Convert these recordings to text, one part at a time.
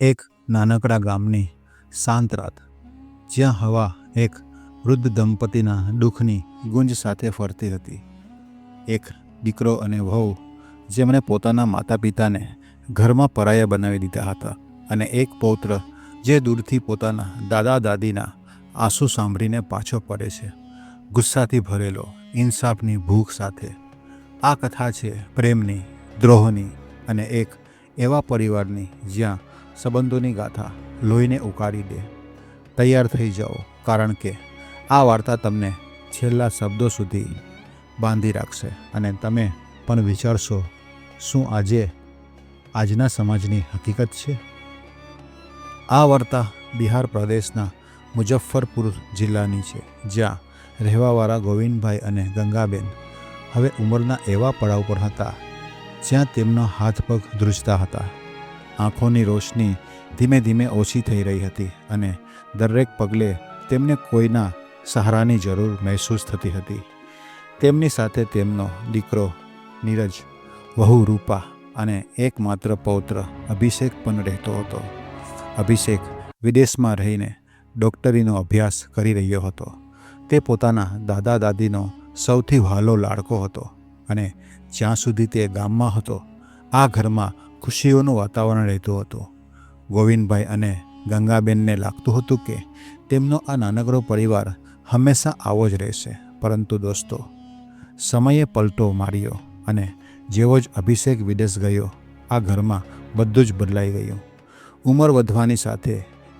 એક નાનકડા ગામની શાંત રાત, જ્યાં હવા એક વૃદ્ધ દંપતીના દુઃખની ગુંજ સાથે ફરતી હતી. એક દીકરો અને વહુ, જેમણે પોતાના માતા પિતાને ઘરમાં પરાયા બનાવી દીધા હતા અને એક પૌત્ર, જે દૂરથી પોતાના દાદા દાદીના આંસુ સાંભળીને પાછો પડે છે, ગુસ્સાથી ભરેલો, ઇન્સાફની ભૂખ સાથે. આ કથા છે પ્રેમની, દ્રોહની અને એક એવા પરિવારની જ્યાં સંબંધોની ગાથા લોહીને ઉકાળી દે. તૈયાર થઈ જાઓ, કારણ કે આ વાર્તા તમને છેલ્લા શબ્દો સુધી બાંધી રાખશે અને તમે પણ વિચારશો, શું આજે આજના સમાજની હકીકત છે? આ વાર્તા બિહાર પ્રદેશના મુજફ્ફરપુર જિલ્લાની છે, જ્યાં રહેવાવાળા ગોવિંદભાઈ અને ગંગાબેન હવે ઉંમરના એવા પડાવ પર હતા, જ્યાં તેમના હાથ પગ ધ્રુજતા હતા. આંખોની રોશની ધીમે ધીમે ઓછી થઈ રહી હતી અને દરેક પગલે તેમને કોઈના સહારાની જરૂર મહેસૂસ થતી હતી. તેમની સાથે તેમનો દીકરો નીરજ, વહુ રૂપા અને એકમાત્ર પૌત્ર અભિષેક પણ રહેતો હતો. અભિષેક વિદેશમાં રહીને ડૉક્ટરીનો અભ્યાસ કરી રહ્યો હતો. તે પોતાના દાદા દાદીનો સૌથી વહાલો લાડકો હતો અને જ્યાં સુધી તે ગામમાં હતો, આ ઘરમાં ખુશીઓનું વાતાવરણ રહેતું હતું. ગોવિંદભાઈ અને ગંગાબેનને લાગતું હતું કે તેમનો આ નાનકડો પરિવાર હંમેશા આવો જ રહેશે. પરંતુ દોસ્તો, સમયે પલટો માર્યો અને જેવો જ અભિષેક વિદેશ ગયો, આ ઘરમાં બધું જ બદલાઈ ગયું. ઉંમર વધવાની સાથે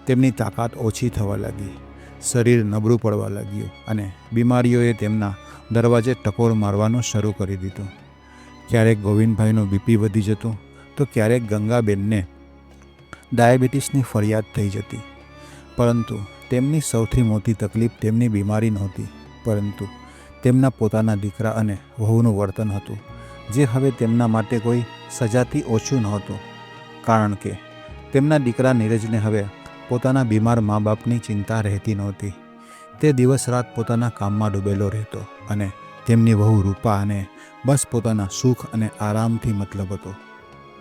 તેમની તાકાત ઓછી થવા લાગી, શરીર નબળું પડવા લાગ્યું અને બીમારીઓએ તેમના દરવાજે ટકોર મારવાનું શરૂ કરી દીધું. ક્યારેક ગોવિંદભાઈનું બીપી વધી જતું તો ક્યારેક ગંગાબેનને ડાયાબિટીસની ફરિયાદ થઈ જતી. પરંતુ તેમની સૌથી મોટી તકલીફ તેમની બીમારી નહોતી, પરંતુ તેમના પોતાના દીકરા અને વહુનું વર્તન હતું, જે હવે તેમના માટે કોઈ સજાથી ઓછું નહોતું. કારણ કે તેમના દીકરા નીરજને હવે પોતાના બીમાર મા બાપની ચિંતા રહેતી નહોતી. તે દિવસ રાત પોતાના કામમાં ડૂબેલો રહેતો અને તેમની વહુ રૂપા અને બસ પોતાના સુખ અને આરામથી મતલબ હતો.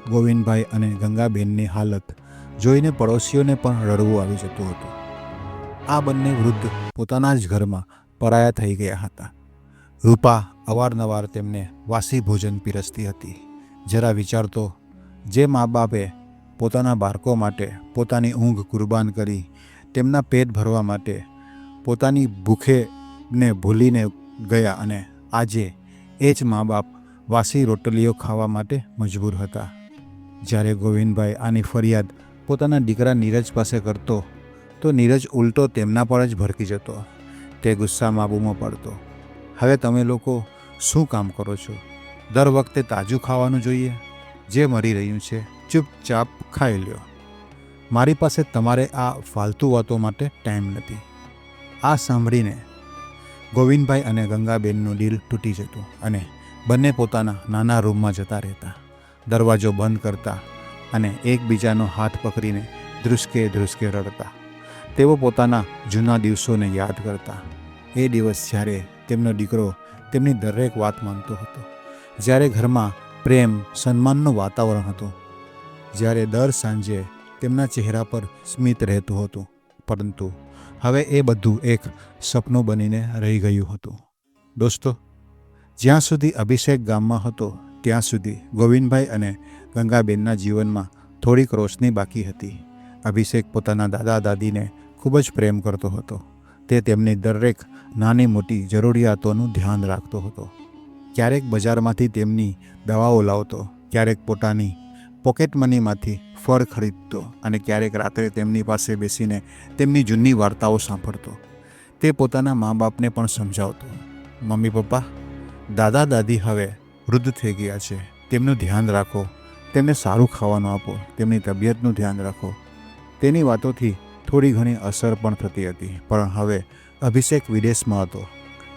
ગોવિંદભાઈ અને ગંગાબેનની હાલત જોઈને પડોશીઓને પણ રડવું આવી જતું હતું. આ બંને વૃદ્ધ પોતાના જ ઘરમાં પરાયા થઈ ગયા હતા. રૂપા અવારનવાર તેમને વાસી ભોજન પીરસતી હતી. જરા વિચારતો, જે મા બાપે પોતાના બાળકો માટે પોતાની ઊંઘ કુરબાન કરી તેમના પેટ ભરવા માટે પોતાની ભૂખેને ભૂલીને ગયા અને આજે એ જ મા બાપ વાસી રોટલીઓ ખાવા માટે મજબૂર હતા. જ્યારે ગોવિંદભાઈ આની ફરિયાદ પોતાના દીકરા નીરજ પાસે કરતો, તો નીરજ ઉલટો તેમના પર જ ભડકી જતો. તે ગુસ્સામાં બૂમો પડતો. હવે તમે લોકો શું કામ કરો છો? દર વખતે તાજું ખાવાનું જોઈએ? જે મરી રહ્યું છે, ચૂપચાપ ખાઈ લ્યો. મારી પાસે તમારે આ ફાલતુ વાતો માટે ટાઈમ નથી. આ સાંભળીને ગોવિંદભાઈ અને ગંગાબેનનું દિલ તૂટી જતું અને બંને પોતાના નાના રૂમમાં જતા રહેતા. દરવાજો બંધ કરતા અને એકબીજાનો હાથ પકડીને ધ્રુસકે ધ્રુસકે રડતા. તેઓ પોતાના જૂના દિવસોને યાદ કરતા. એ દિવસ જ્યારે તેમનો દીકરો તેમની દરેક વાત માનતો હતો, જ્યારે ઘરમાં પ્રેમ, સન્માનનું વાતાવરણ હતું, જ્યારે દર સાંજે તેમના ચહેરા પર સ્મિત રહેતું હતું, પરંતુ હવે એ બધું એક સપનું બનીને રહી ગયું હતું. દોસ્તો, જ્યાં સુધી અભિષેક ગામમાં હતો ત્યાં સુધી ગોવિંદભાઈ અને ગંગાબેનના જીવનમાં થોડીક રોશની બાકી હતી. અભિષેક પોતાના દાદા દાદીને ખૂબ જ પ્રેમ કરતો હતો. તે તેમની દરેક નાની મોટી જરૂરિયાતોનું ધ્યાન રાખતો હતો. ક્યારેક બજારમાંથી તેમની દવાઓ લાવતો, ક્યારેક પોતાની પોકેટ મનીમાંથી ફળ ખરીદતો અને ક્યારેક રાત્રે તેમની પાસે બેસીને તેમની જૂની વાર્તાઓ સાંભળતો. તે પોતાના મા બાપને પણ સમજાવતો. મમ્મી પપ્પા, દાદા દાદી હવે વૃદ્ધ થઈ ગયા છે. તેમનું ધ્યાન રાખો. તેમને સારું ખાવાનું આપો. તેમની તબિયતનું ધ્યાન રાખો. તેની વાતોથી થોડી ઘણી અસર પણ થતી હતી. પણ હવે અભિષેક વિદેશમાં હતો.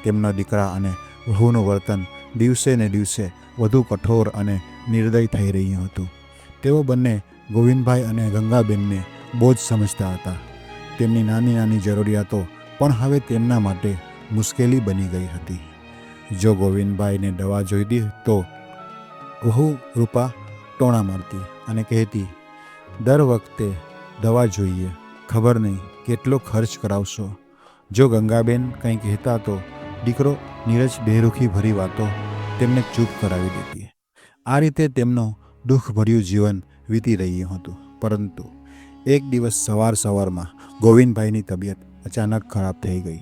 તેમના દીકરા અને વહુનું વર્તન દિવસે ને દિવસે વધુ કઠોર અને નિર્દય થઈ રહ્યું હતું. તેઓ બંને ગોવિંદભાઈ અને ગંગાબેનને બોજ સમજતા હતા. તેમની નાની નાની જરૂરિયાતો પણ હવે તેમના માટે મુશ્કેલી બની ગઈ હતી. જો ગોવિંદભાઈને દવા જોઈતી તો વહુ રૂપા ટોણા મારતી અને કહેતી, દર વખતે દવા જોઈએ. ખબર નહીં કેટલો ખર્ચ કરાવશો. જો ગંગાબેન કંઈ કહેતા તો દીકરો નીરજ બેરુખી ભરી વાતો તેમને ચૂપ કરાવી દેતી. આ રીતે તેમનો દુઃખભર્યું જીવન વીતી રહ્યું હતું. પરંતુ એક દિવસ સવાર સવારમાં ગોવિંદભાઈની તબિયત અચાનક ખરાબ થઈ ગઈ.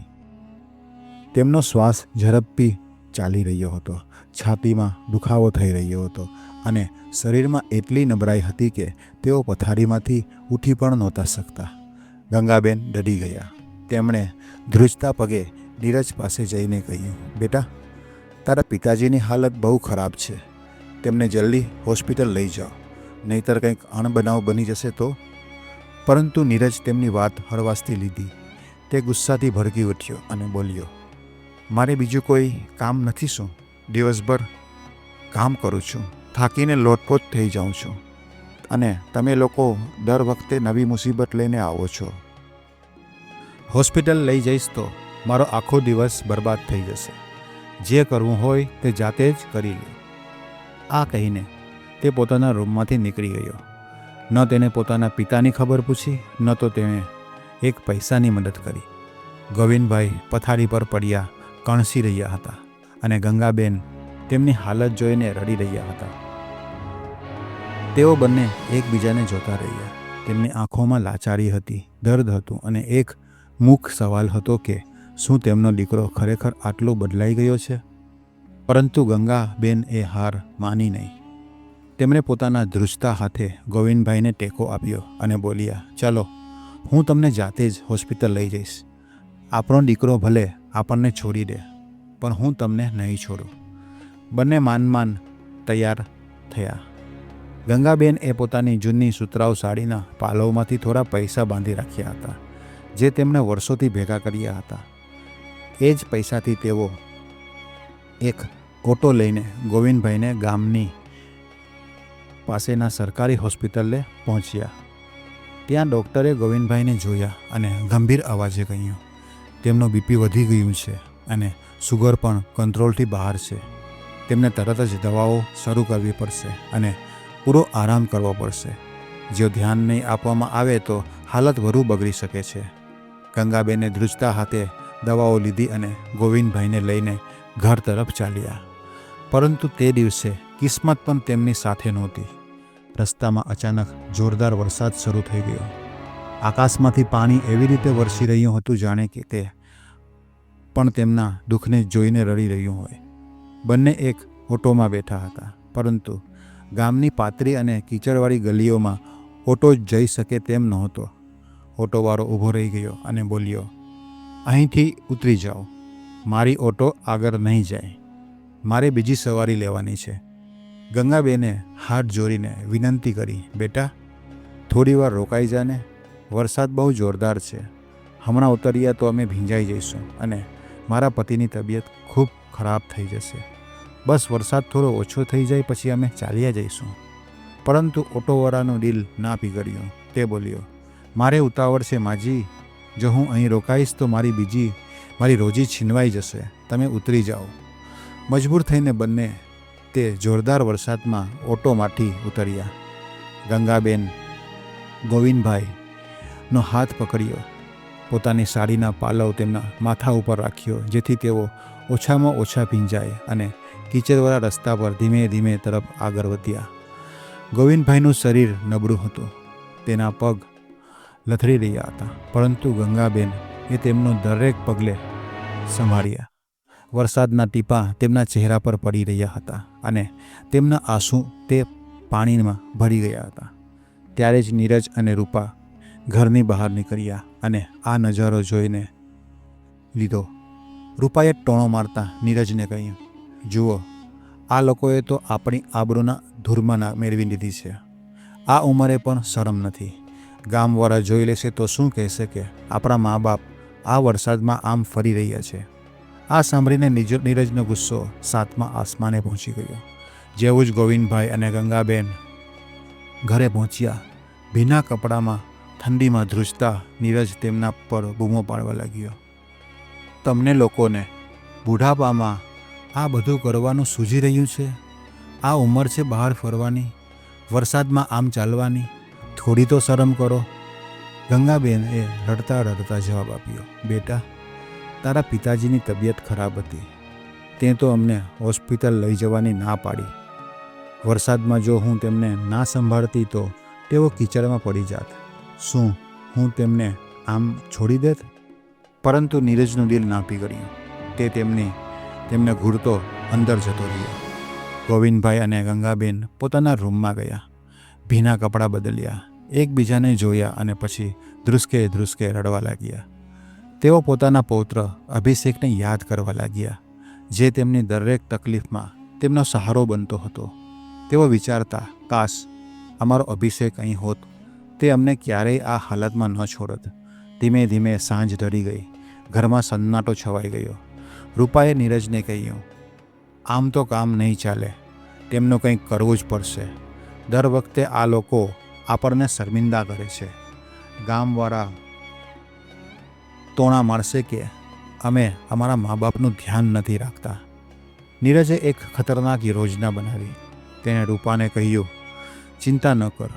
તેમનો શ્વાસ ઝડપથી ચાલી રહ્યો હતો. છાતીમાં દુખાવો થઈ રહ્યો હતો અને શરીરમાં એટલી નબળાઈ હતી કે તેઓ પથારીમાંથી ઉઠી પણ નહોતા શકતા. ગંગાબેન ડરી ગયા. તેમણે ધ્રુજતા પગે નીરજ પાસે જઈને કહ્યું, બેટા, તારા પિતાજીની હાલત બહુ ખરાબ છે. તેમને જલ્દી હોસ્પિટલ લઈ જાઓ. નહીતર કંઈક અણબનાવ બની જશે તો? પરંતુ નીરજ તેમની વાત હળવાશથી લીધી. તે ગુસ્સાથી ભડકી ઉઠ્યો અને બોલ્યો મારે બીજું કોઈ કામ નથી, શું? દિવસભર કામ કરું છું, થાકીને લોટપોટ થઈ જાઉં છું. અને તમે લોકો દર વખતે નવી મુસીબત લઈને આવો છો. હોસ્પિટલ લઈ જઈશ તો મારો આખો દિવસ બરબાદ થઈ જશે. જે કરવું હોય તે જાતે જ કરી લે. આ કહીને તે પોતાના રૂમમાંથી નીકળી ગયો. ન તેને પોતાના પિતાની ખબર પૂછી, ન તો તેણે એક પૈસાની મદદ કરી. ગોવિંદભાઈ પથારી પર પડ્યા કણસી રહ્યા હતા અને ગંગાબેન તેમની હાલત જોઈને રડી રહ્યા હતા. તેઓ બંને એકબીજાને જોતા રહ્યા. તેમની આંખોમાં લાચારી હતી, દર્દ હતું અને એક મુખ સવાલ હતો કે, શું તેમનો દીકરો ખરેખર આટલો બદલાઈ ગયો છે? પરંતુ ગંગાબેન એ હાર માની નહીં. તેમણે પોતાના ધ્રુજતા હાથે ગોવિંદભાઈને ટેકો આપ્યો અને બોલ્યા, ચાલો, હું તમને જાતે જ હોસ્પિટલ લઈ જઈશ. આપણો દીકરો ભલે આપણને છોડી દે, પણ હું તમને નહીં છોડું. બંને માન માન તૈયાર થયા. ગંગાબેન એ પોતાની જૂની સુતરાઉ સાડીના પાલવમાંથી થોડા પૈસા બાંધી રાખ્યા હતા, જે તેમણે વર્ષોથી ભેગા કર્યા હતા. એ જ પૈસાથી તેઓ એક ઓટો લઈને ગોવિંદભાઈને ગામની પાસેના સરકારી હોસ્પિટલે પહોંચ્યા. ત્યાં ડૉક્ટરે ગોવિંદભાઈને જોયા અને ગંભીર અવાજે કહ્યું તેમનો બીપી વધી ગયું છે અને સુગર પણ કંટ્રોલથી બહાર છે. તેમને તરત જ દવાઓ શરૂ કરવી પડશે અને પૂરો આરામ કરવો પડશે. જો ધ્યાન નહીં આપવામાં આવે તો હાલત વધુ બગડી શકે છે. ગંગાબેને ધ્રુજતા હાથે દવાઓ લીધી અને ગોવિંદભાઈને લઈને ઘર તરફ ચાલ્યા. પરંતુ તે દિવસે કિસ્મત પણ તેમની સાથે નહોતી. રસ્તામાં અચાનક જોરદાર વરસાદ શરૂ થઈ ગયો. આકાશમાંથી પાણી એવી રીતે વરસી રહ્યું હતું, જાણે કે તે પણ તેમના દુઃખને જોઈને રડી રહ્યું હોય. બંને એક ઓટોમાં બેઠા હતા, પરંતુ ગામની પાતળી અને કીચડવાળી ગલીઓમાં ઓટો જઈ શકે તેમ નહોતો. ઓટોવાળો ઊભો રહી ગયો અને બોલ્યો, અહીંથી ઉતરી જાઓ. મારી ઓટો આગળ નહીં જાય. મારે બીજી સવારી લેવાની છે. ગંગાબેને હાથ જોડીને વિનંતી કરી, બેટા, થોડી વાર રોકાઈ જાને વરસાદ બહુ જોરદાર છે. હમણાં ઉતર્યા તો અમે ભીંજાઈ જઈશું અને મારા પતિની તબિયત ખૂબ ખરાબ થઈ જશે. બસ વરસાદ થોડો ઓછો થઈ જાય પછી અમે ચાલ્યા જઈશું. પરંતુ ઓટોવાળાનું દિલ ના પીગળ્યું. તે બોલ્યો, મારે ઉતાવળ છે માજી. જો હું અહીં રોકાઈશ તો મારી બીજી, મારી રોજી છીનવાઈ જશે. તમે ઉતરી જાઓ. મજબૂર થઈને બંને તે જોરદાર વરસાદમાં ઓટોમાંથી ઉતર્યા. ગંગાબેન ગોવિંદભાઈનો હાથ પકડ્યો. પોતાની સાડીના પાલવ તેમના માથા ઉપર રાખ્યો, જેથી તેઓ ઓછામાં ઓછા ભીંજાય અને કીચડવાળા રસ્તા પર ધીમે ધીમે તરફ આગળ વધ્યા. ગોવિંદભાઈનું શરીર નબળું હતું. તેના પગ લથડી રહ્યા હતા, પરંતુ ગંગાબેન એ તેમનો દરેક પગલે સંભાળ્યા. વરસાદના ટીપા તેમના ચહેરા પર પડી રહ્યા હતા અને તેમના આંસુ તે પાણીમાં ભળી ગયા હતા. ત્યારે જ નીરજ અને રૂપા ઘરની બહાર નીકળ્યા અને આ નજારો જોઈને લીધો. રૂપાએ ટોણો મારતા નીરજને કહ્યું, જુઓ, આ લોકોએ તો આપણી આબરૂના ધૂરમાં મેળવી લીધી છે. આ ઉંમરે પણ શરમ નથી. ગામવાળા જોઈ લેશે તો શું કહેશે કે આપણા મા બાપ આ વરસાદમાં આમ ફરી રહ્યા છે. આ સાંભળીને નીરજનો ગુસ્સો સાતમા આસમાને પહોંચી ગયો. જેવું જ ગોવિંદભાઈ અને ગંગાબેન ઘરે પહોંચ્યા, ભીના કપડામાં ઠંડીમાં ધ્રુજતા નીરજ તેમના પર બૂમો પાડવા લાગ્યો. તમને લોકોને બુઢાપામાં આ બધું કરવાનું સૂઝી રહ્યું છે? આ ઉંમર છે બહાર ફરવાની, વરસાદમાં આમ ચાલવાની, થોડી તો શરમ કરો. ગંગાબેને રડતા રડતા જવાબ આપ્યો, બેટા, તારા પિતાજીની તબિયત ખરાબ હતી. તે તો અમને હોસ્પિટલ લઈ જવાની ના પાડી. વરસાદમાં જો હું તેમને ના સંભાળતી તો તેઓ કિચડમાં પડી જાત. શું હું તેમને આમ છોડી દેત? પરંતુ નીરજનું દિલ ના પીગળ્યું તે તેમની, તેમને ઘૂરતો અંદર જતો રહ્યો. ગોવિંદભાઈ અને ગંગાબેન પોતાના રૂમમાં ગયા. ભીના કપડાં બદલ્યા. એકબીજાને જોયા અને પછી ધ્રુસકે ધ્રુસકે રડવા લાગ્યા. તેઓ પોતાના પૌત્ર અભિષેકને યાદ કરવા લાગ્યા. જે તેમની દરેક તકલીફમાં તેમનો સહારો બનતો હતો. તેઓ વિચારતા, કાશ, અમારો અભિષેક અહીં હોત તે અમને ક્યારેય આ હાલતમાં ન છોડત. ધીમે ધીમે સાંજ ઢળી ગઈ. ઘરમાં સન્નાટો છવાઈ ગયો. રૂપાએ નીરજને કહ્યું, આમ તો કામ નહીં ચાલે. તેમનું કંઈક કરવું જ પડશે. દર વખતે આ લોકો આપણને શર્મિંદા કરે છે. ગામવાળા તોણા મારશે કે અમે અમારા મા બાપનું ધ્યાન નથી રાખતા. નીરજે એક ખતરનાક યોજના બનાવી. તેણે રૂપાને કહ્યું, ચિંતા ન કર.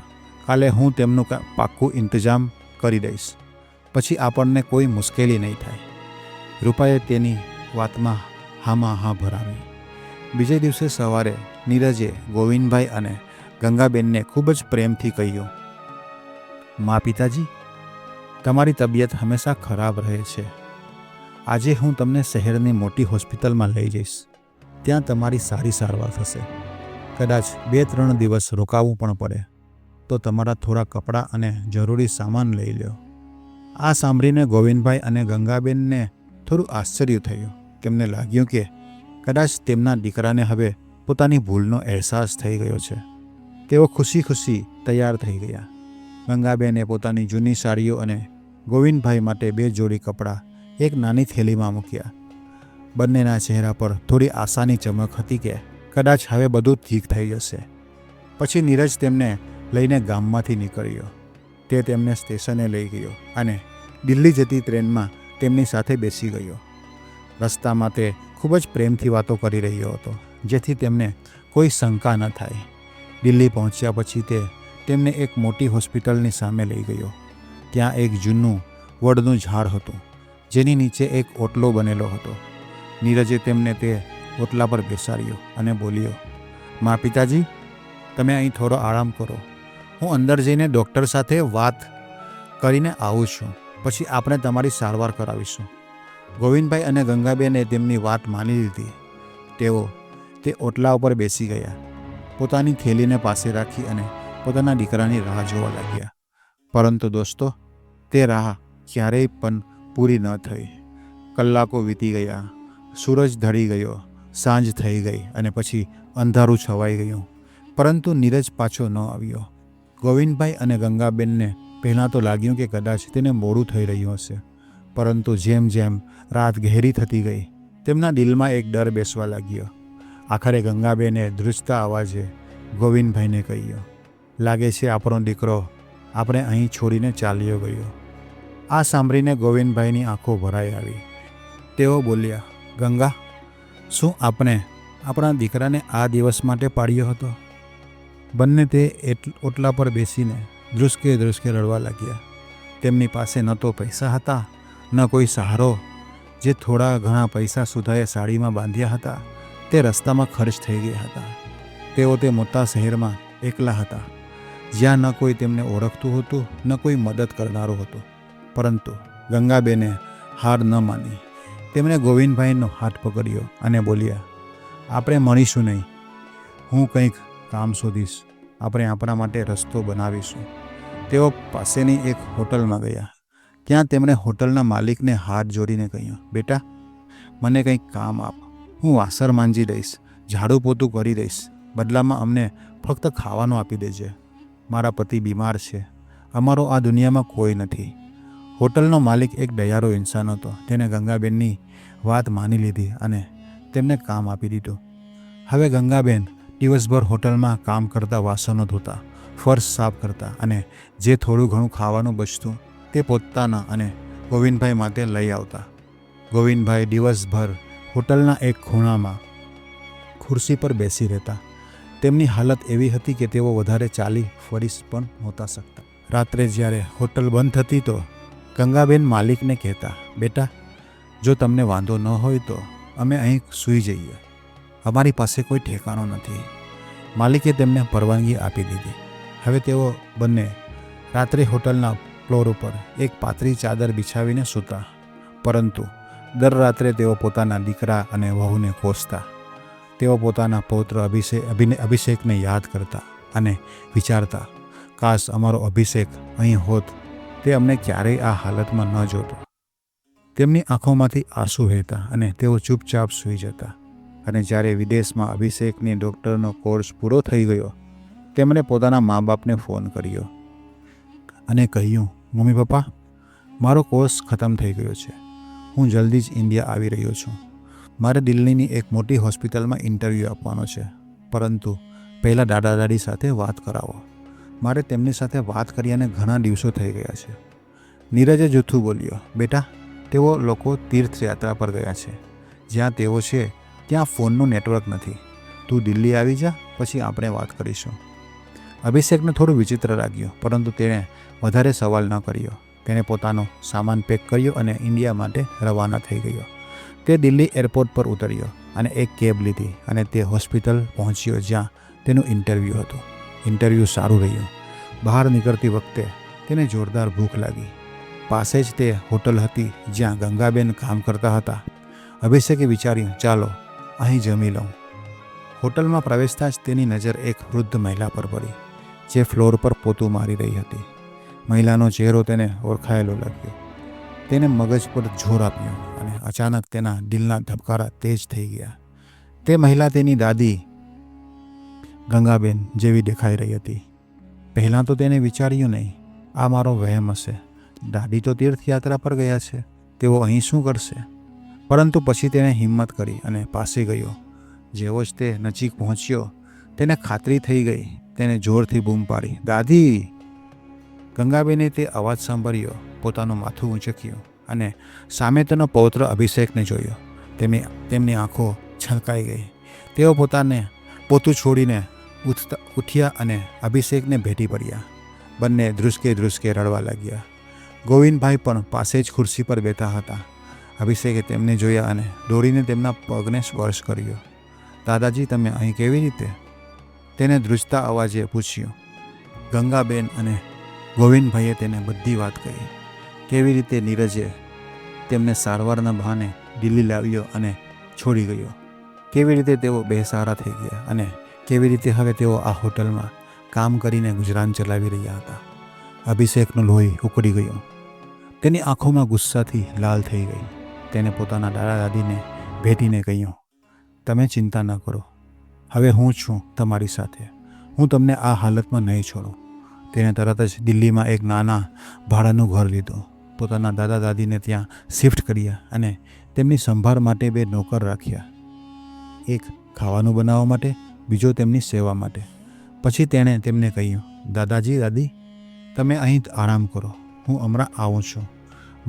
કાલે હું તેમનું પાક્કું ઇંતજામ કરી દઈશ. પછી આપણને કોઈ મુશ્કેલી નહીં થાય. રૂપાએ તેની વાતમાં હામાં હા ભરાવી. બીજે દિવસે સવારે નીરજે ગોવિંદભાઈ અને ગંગાબેનને ખૂબ જ પ્રેમથી કહ્યું, મા પિતાજી, તમારી તબિયત હંમેશા ખરાબ રહે છે. આજે હું તમને શહેરની મોટી હોસ્પિટલમાં લઈ જઈશ. ત્યાં તમારી સારી સારવાર થશે. કદાચ બે ત્રણ દિવસ રોકાવું પણ પડે. તો તમારા થોડા કપડાં અને જરૂરી સામાન લઈ લો આ સાંભળીને ગોવિંદભાઈ અને ગંગાબેનને થોડું આશ્ચર્ય થયું. તેમને લાગ્યું કે કદાચ તેમના દીકરાને હવે પોતાની ભૂલનો અહેસાસ થઈ ગયો છે. તેઓ ખુશી ખુશી તૈયાર થઈ ગયા. ગંગાબેને પોતાની જૂની સાડીઓ અને ગોવિંદભાઈ માટે બે જોડી કપડાં એક નાની થેલીમાં મૂક્યા. બંનેના ચહેરા પર થોડી આશાની ચમક હતી કે કદાચ હવે બધું ઠીક થઈ જશે. પછી નીરજ તેમને લઈને ગામમાંથી નીકળ્યો. તે તેમને સ્ટેશને લઈ ગયો અને દિલ્હી જતી ટ્રેનમાં તેમની સાથે બેસી ગયો. રસ્તામાં તે ખૂબ જ પ્રેમથી વાતો કરી રહ્યો હતો, જેથી તેમને કોઈ શંકા ન થાય. દિલ્હી પહોંચ્યા પછી તે તેમને એક મોટી હોસ્પિટલની સામે લઈ ગયો. ત્યાં એક જૂનું વડનું ઝાડ હતું, જેની નીચે એક ઓટલો બનેલો હતો. નીરજે તેમને તે ઓટલા પર બેસાડ્યો અને બોલ્યો, મા પિતાજી, તમે અહીં થોડો આરામ કરો. હું અંદર જઈને ડૉક્ટર સાથે વાત કરીને આવું છું. પછી આપણે તમારી સારવાર કરાવીશું. ગોવિંદભાઈ અને ગંગાબેને તેમની વાત માની લીધી. તેઓ તે ઓટલા ઉપર બેસી ગયા. પોતાની થેલીને પાસે રાખી અને પોતાના દીકરાની રાહ જોવા લાગ્યા. પરંતુ દોસ્તો, તે રાહ ક્યારેય પણ પૂરી ન થઈ. કલાકો વીતી ગયા. સૂરજ ઢળી ગયો. સાંજ થઈ ગઈ અને પછી અંધારું છવાઈ ગયું. પરંતુ નીરજ પાછો ન આવ્યો. ગોવિંદભાઈ અને ગંગાબેનને પહેલાં તો લાગ્યું કે કદાચ તેને મોડું થઈ રહ્યું હશે. પરંતુ જેમ જેમ રાત ગહેરી થતી ગઈ, તેમના દિલમાં એક ડર બેસવા લાગ્યો. આખરે ગંગાબેને ધ્રુજતા અવાજે ગોવિંદભાઈને કહ્યું, લાગે છે આપણો દીકરો આપણે અહીં છોડીને ચાલ્યો ગયો. આ સાંભળીને ગોવિંદભાઈની આંખો ભરાઈ આવી. તેઓ બોલ્યા, ગંગા, શું આપણે આપણા દીકરાને આ દિવસ માટે પાડ્યો હતો? બંને તે ઓટલા પર બેસીને ધ્રુસકે ધ્રુસકે રડવા લાગ્યા. તેમની પાસે ન તો પૈસા હતા, ન કોઈ સહારો, જે થોડા ઘણા પૈસા સુધાએ સાડીમાં બાંધ્યા હતા. તે રસ્તામાં ખર્ચ થઈ ગયા હતા. તેઓ તે મોટા શહેરમાં એકલા હતા. જ્યાં ન કોઈ તેમને ઓળખતું હતું, ન કોઈ મદદ કરનારો હતો. પરંતુ ગંગાબેને હાર ન માની. તેમણે ગોવિંદભાઈનો હાથ પકડ્યો અને બોલ્યા, આપણે મળીશું નહીં. હું કંઈક કામ શોધીશ આપણે આપણા માટે રસ્તો બનાવીશું. તેઓ પાસેની એક હોટલમાં ગયા. ત્યાં તેમણે હોટલના માલિકને હાથ જોડીને કહ્યું, બેટા, મને કંઈક કામ આપ. હું વાસર માંજી દઈશ, ઝાડુ પોતું કરી દઈશ. બદલામાં અમને ફક્ત ખાવાનું આપી દેજે. મારા પતિ બીમાર છે. અમારો આ દુનિયામાં કોઈ નથી. હોટલનો માલિક એક દયારો ઇન્સાન હતો. તેને ગંગાબેનની વાત માની લીધી અને તેમને કામ આપી દીધું. હવે ગંગાબેન દિવસભર હોટલમાં કામ કરતા વાસણો ધોતા, ફર્શ સાફ કરતા અને જે થોડું ઘણું ખાવાનું બચતું તે પોતાના અને ગોવિંદભાઈ માટે લઈ આવતા. ગોવિંદભાઈ દિવસભર હોટલના એક ખૂણામાં ખુરશી પર બેસી રહેતા. તેમની હાલત એવી હતી કે તેઓ વધારે ચાલી ફરી પણ નહોતા શકતા. રાત્રે જ્યારે હોટલ બંધ થતી તો ગંગાબેન માલિકને કહેતા, બેટા, જો તમને વાંધો ન હોય તો અમે અહીં સૂઈ જઈએ. અમારી પાસે કોઈ ઠેકાણો નથી. માલિકે તેમને પરવાનગી આપી દીધી. હવે તેઓ બંને રાત્રે હોટલના ફ્લોર ઉપર એક પાતળી ચાદર બિછાવીને સૂતા. પરંતુ દર રાત્રે તેઓ પોતાના દીકરા અને વહુને કોસતા. તેઓ પોતાના પૌત્ર અભિષેક અભિને, અભિષેકને યાદ કરતા અને વિચારતા, કાશ અમારો અભિષેક અહીં હોત, તે અમને ક્યારેય આ હાલતમાં ન જોતો. તેમની આંખોમાંથી આંસુ વહેતા અને તેઓ ચૂપચાપ સૂઈ જતા. અને જ્યારે વિદેશમાં અભિષેકની ડૉક્ટરનો કોર્સ પૂરો થઈ ગયો, તેમણે પોતાના મા બાપને ફોન કર્યો અને કહ્યું, મમ્મી પપ્પા, મારો કોર્સ ખતમ થઈ ગયો છે. હું જલ્દી જ ઇન્ડિયા આવી રહ્યો છું. મારે દિલ્હીની એક મોટી હોસ્પિટલમાં ઇન્ટરવ્યૂ આપવાનો છે. પરંતુ પહેલાં દાદા દાદી સાથે વાત કરાવો. મારે તેમની સાથે વાત કર્યાને ઘણા દિવસો થઈ ગયા છે. નીરજે જૂઠું બોલ્યો, બેટા, તેઓ લોકો તીર્થયાત્રા પર ગયા છે. જ્યાં તેઓ છે ત્યાં ફોનનું નેટવર્ક નથી. તું દિલ્હી આવી જા, પછી આપણે વાત કરીશું. અભિષેકને થોડું વિચિત્ર લાગ્યું, પરંતુ તેણે વધારે સવાલ ન કર્યો. તેણે પોતાનો સામાન પેક કર્યો અને ઇન્ડિયા માટે રવાના થઈ ગયો. તે દિલ્હી એરપોર્ટ પર ઉતર્યો અને એક કેબ લીધી અને તે હોસ્પિટલ પહોંચ્યો જ્યાં તેનું ઇન્ટરવ્યૂ હતું. ઇન્ટરવ્યૂ સારું રહ્યું. બહાર નીકળતી વખતે તેને જોરદાર ભૂખ લાગી. પાસે જ તે હોટલ હતી જ્યાં ગંગાબેન કામ કરતા હતા. અભિષેકે વિચાર્યું, ચાલો અહીં જમી લઉં. હોટલમાં પ્રવેશતા જ તેની નજર એક વૃદ્ધ મહિલા પર પડી, જે ફ્લોર પર પોતું મારી રહી હતી. મહિલાનો ચહેરો તેને ઓળખાયેલો લાગ્યો. તેને મગજ પર જોર આપ્યો અને અચાનક તેના દિલના ધબકારા તેજ થઈ ગયા. તે મહિલા તેની દાદી ગંગાબેન જેવી દેખાઈ રહી હતી. પહેલાં તો તેને વિચાર્યું નહીં, આ મારો વહેમ હશે. દાદી તો તીર્થયાત્રા પર ગયા છે, તેઓ અહીં શું કરશે? પરંતુ પછી તેણે હિંમત કરી અને પાસે ગયો. જેવો જ તે નજીક પહોંચ્યો, તેને ખાતરી થઈ ગઈ, તેને જોરથી બૂમ પાડી, દાદી! ગંગાબેને તે અવાજ સાંભળ્યો, પોતાનું માથું ઊંચક્યું અને સામે તેનો પૌત્ર અભિષેકને જોયો. તેમની તેમની આંખો છલકાઈ ગઈ. તેઓ પોતાને પોતું છોડીને ઉઠતા, ઉઠ્યા અને અભિષેકને ભેટી પડ્યા. બંને ધ્રુસકે ધ્રુસકે રડવા લાગ્યા. ગોવિંદભાઈ પણ પાસે જ ખુરશી પર બેઠા હતા. અભિષેકે તેમને જોયા અને દોડીને તેમના પગને સ્પર્શ કર્યો. દાદાજી, તમે અહીં કેવી રીતે? તેને ધ્રુજતા અવાજે પૂછ્યું. ગંગાબેન અને ગોવિંદભાઈએ તેને બધી વાત કહી. કેવી રીતે નીરજે તેમને સારવારના બહાને દિલ્હી લાવ્યો અને છોડી ગયો? કેવી રીતે તેઓ બેસહારા થઈ ગયા અને કેવી રીતે હવે તેઓ આ હોટલમાં કામ કરીને ગુજરાન ચલાવી રહ્યા હતા? અભિષેકનો લોહી ઉકળી ગયો. તેની આંખોમાં ગુસ્સાથી લાલ થઈ ગઈ. તેને પોતાના દાદા દાદીને ભેટીને કહ્યું, તમે ચિંતા ન કરો. હવે હું છું તમારી સાથે. હું તમને આ હાલતમાં નહીં છોડું. તેણે તરત જ દિલ્હીમાં એક નાના ભાડાનું ઘર લીધું. પોતાના દાદા દાદીને ત્યાં શિફ્ટ કર્યા અને તેમની સંભાળ માટે બે નોકર રાખ્યા. એક ખાવાનું બનાવવા માટે, બીજો તેમની સેવા માટે. પછી તેણે તેમને કહ્યું, દાદાજી, દાદી, તમે અહીં આરામ કરો. હું હમણાં આવું છું.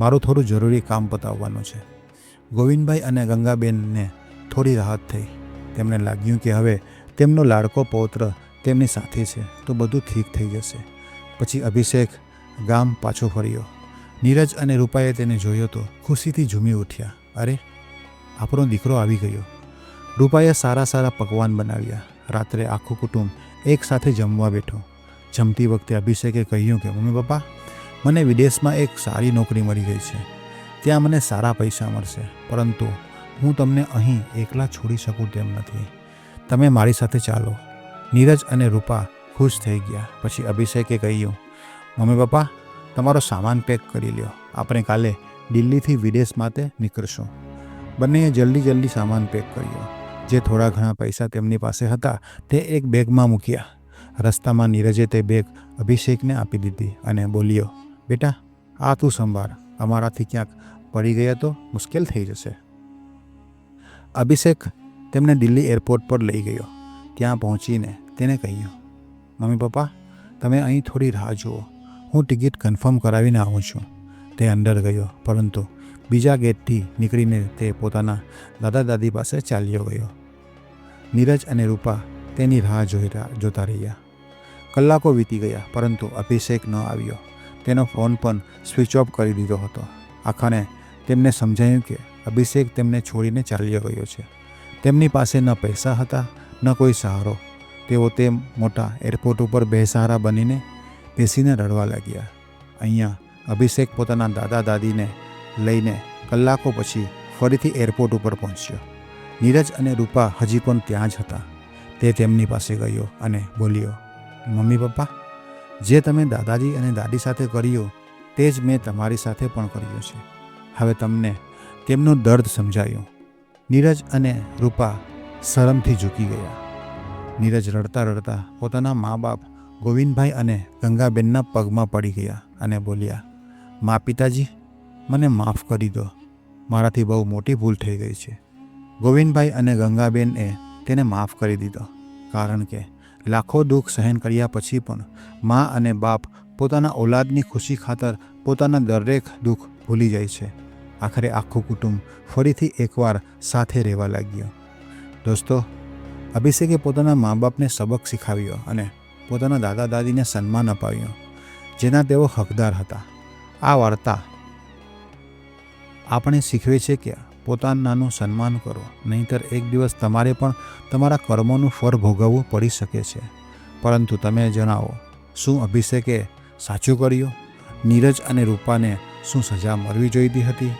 મારું થોડું જરૂરી કામ પતાવવાનું છે. ગોવિંદભાઈ અને ગંગાબેનને થોડી રાહત થઈ. તેમને લાગ્યું કે હવે તેમનો લાડકો પૌત્ર તેમની સાથે છે તો બધું ઠીક થઈ જશે. પછી અભિષેક ગામ પાછો ફર્યો. નીરજ અને રૂપાએ તેને જોયો તો ખુશીથી ઝૂમી ઉઠ્યા. અરે, આપણો દીકરો આવી ગયો. રૂપાએ સારા સારા પકવાન બનાવ્યા. રાત્રે આખું કુટુંબ એકસાથે જમવા બેઠો. જમતી વખતે અભિષેકે કહ્યું કે, મમ્મી પપ્પા મને વિદેશમાં એક સારી નોકરી મળી ગઈ છે. ત્યાં મને સારા પૈસા મળશે, પરંતુ હું તમને અહીં એકલા છોડી શકું તેમ નથી. તમે મારી સાથે ચાલો. નીરજ અને રૂપા ખુશ થઈ ગયા, પછી અભિષેકે કહ્યું, મમ્મી પપ્પા, તમારો સામાન પેક કરી લ્યો. આપણે કાલે દિલ્હીથી વિદેશ માટે નીકળશું. બંનેએ જલ્દી જલ્દી સામાન પેક કર્યો. જે થોડા ઘણા પૈસા તેમની પાસે હતા, તે એક બેગમાં મૂક્યા. રસ્તામાં નીરજે તે બેગ અભિષેકને આપી દીધી અને બોલ્યો બેટા, આ તું સંભાળ. અમારાથી ક્યાંક પડી ગયા તો મુશ્કેલ થઈ જશે. અભિષેક તેમને દિલ્હી એરપોર્ટ પર લઈ ગયો. ત્યાં પહોંચીને તેને કહ્યું, મમ્મી પપ્પા, તમે અહીં થોડી રાહ જુઓ. હું ટિકિટ કન્ફર્મ કરાવીને આવું છું. તે અંદર ગયો, પરંતુ બીજા ગેટથી નીકળીને તે પોતાના દાદા દાદી પાસે ચાલ્યો ગયો. નીરજ અને રૂપા તેની રાહ જોઈ જોતા રહ્યા. કલાકો વીતી ગયા, પરંતુ અભિષેક ન આવ્યો. તેનો ફોન પણ સ્વિચ ઓફ કરી દીધો હતો. આખાને તેમને સમજાયું કે અભિષેક તેમને છોડીને ચાલ્યો ગયો છે. તેમની પાસે ન પૈસા હતા, ન કોઈ સહારો. તેઓ તે મોટા એરપોર્ટ ઉપર બેસહારા બનીને બેસીને રડવા લાગ્યા. અહીંયા અભિષેક પોતાના દાદા દાદીને લઈને કલાકો પછી ફરીથી એરપોર્ટ ઉપર પહોંચ્યો. નીરજ અને રૂપા હજી પણ ત્યાં જ હતા. તે તેમની પાસે ગયો અને બોલ્યો, મમ્મી પપ્પા જે તમે દાદાજી અને દાદી સાથે કર્યું, તે જ મેં તમારી સાથે પણ કર્યું છે. હવે તમને તેમનો દર્દ સમજાયું. નીરજ અને રૂપા શરમથી ઝૂકી ગયા. નીરજ રડતા રડતા પોતાના મા બાપ ગોવિંદભાઈ અને ગંગાબેનના પગમાં પડી ગયા અને બોલ્યા, મા પિતાજી, મને માફ કરી દો. મારાથી બહુ મોટી ભૂલ થઈ ગઈ છે. ગોવિંદભાઈ અને ગંગાબેનએ તેને માફ કરી દીધો, કારણ કે લાખો દુઃખ સહન કર્યા પછી પણ મા અને બાપ પોતાના ઔલાદની ખુશી ખાતર પોતાના દરેક દુઃખ ભૂલી જાય છે. આખરે આખું કુટુંબ ફરીથી એકવાર સાથે રહેવા લાગ્યો. દોસ્તો, અભિષેકે પોતાના મા બાપને સબક શીખાવ્યો અને પોતાના દાદા દાદીને સન્માન અપાવ્યું, જેના તેઓ હકદાર હતા. આ વાર્તા આપણે શીખવે છે કે પોતાનાનું સન્માન કરો. નહીંતર એક દિવસ તમારે પણ તમારા કર્મોનું ફળ ભોગવવું પડી શકે છે. પરંતુ તમે જણાવો, શું અભિષેકે સાચું કર્યું? નીરજ અને રૂપાને શું સજા મળવી જોઈતી હતી?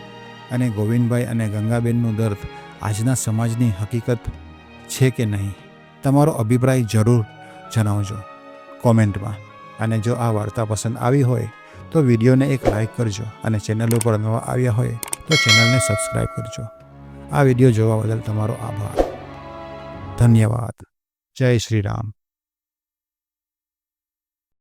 અને ગોવિંદભાઈ અને ગંગાબેનનું દર્દ આજના સમાજની હકીકત છે કે નહીં? તમારો અભિપ્રાય જરૂર જણાવજો કોમેન્ટમાં. અને જો આ વાર્તા પસંદ આવી હોય, તો વિડીયોને એક લાઇક કરજો અને ચેનલ ઉપર નવા આવ્યા હોય તો ચેનલને સબસ્ક્રાઈબ કરજો. આ વીડિયો જોવા બદલ તમારો આભાર. ધન્યવાદ. જય શ્રી રામ.